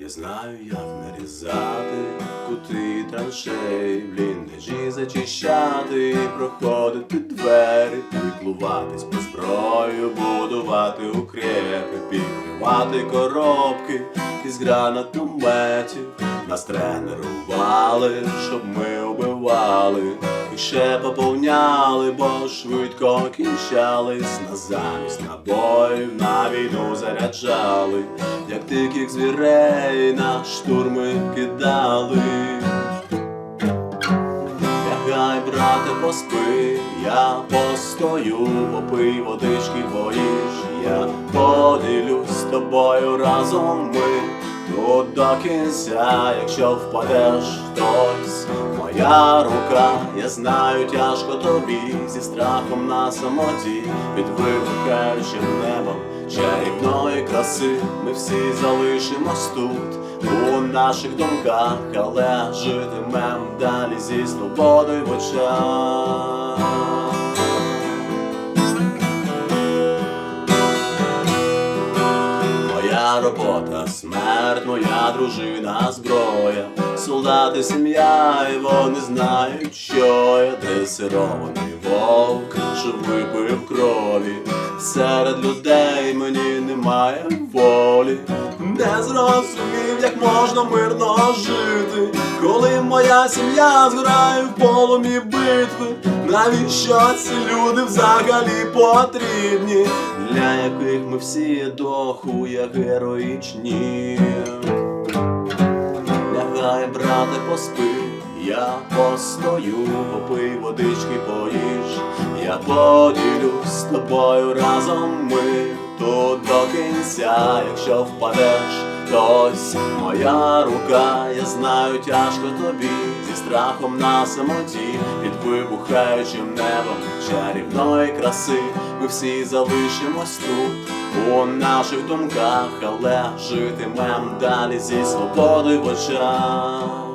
Я знаю, як нарізати кути траншей, бліндажі зачищати, проходити двері, піклуватись про зброю, будувати укрепи, підривати коробки із гранатометів. Нас тренували, щоб ми убивали, ще поповняли, бо швидко кінчались. На замість набоїв на війну заряджали, як диких звірей на штурми кидали. Лягай, брате, поспи, я постою, попий водички поїж, я поділюсь з тобою разом ми тут до кінця, якщо впадеш хтось, моя рука, я знаю, тяжко тобі зі страхом на самоті, під вибухаючим небом чарівної краси, ми всі залишимось тут. У наших думках, але житимем далі зі свободою в очах. Робота, смерть, моя дружина, зброя, солдати, сім'я, і вони знають, що я. Дресирований вовк, що випив крові. Серед людей мені немає волі, не зрозумів, як можна мирно жити, коли моя сім'я зграє в полум'ї битви. Навіщо ці люди взагалі потрібні? Для яких ми всі до хуя героїчні. Лягай, брате, поспи, я постою, попий водички поїж, я поділюсь з тобою разом ми тут до кінця, якщо впадеш, хтось моя рука, я знаю, тяжко тобі зі страхом на самоті, під вибухаючим небом чарівної краси. Ми всі залишимось тут у наших думках, але житимем далі зі свободою в очах.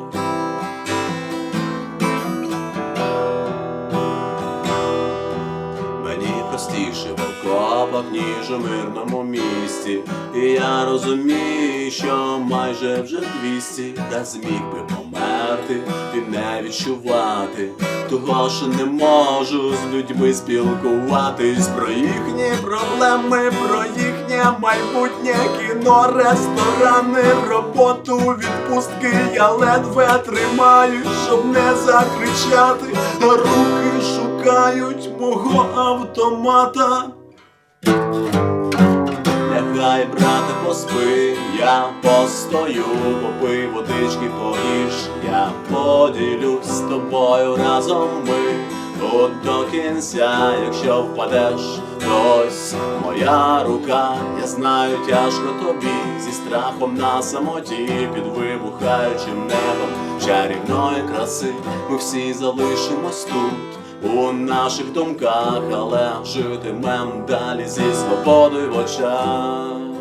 Окопах, ніж у мирному місті. І я розумію, що майже вже двісті, та зміг би померти і не відчувати того, що не можу з людьми спілкуватись про їхні проблеми, про їхнє майбутнє кіно, ресторани, роботу, відпустки. Я ледве тримаю, щоб не закричати. Руки шукають мого автомата. Лягай, брате, поспи, я постою, попий водички поїж, я поділюсь з тобою разом ми. Тут до кінця, якщо впадеш хтось, моя рука, я знаю, тяжко тобі зі страхом на самоті, під вибухаючим небом чарівної краси, ми всі залишимось тут. У наших думках, але житимем далі зі свободою в очах.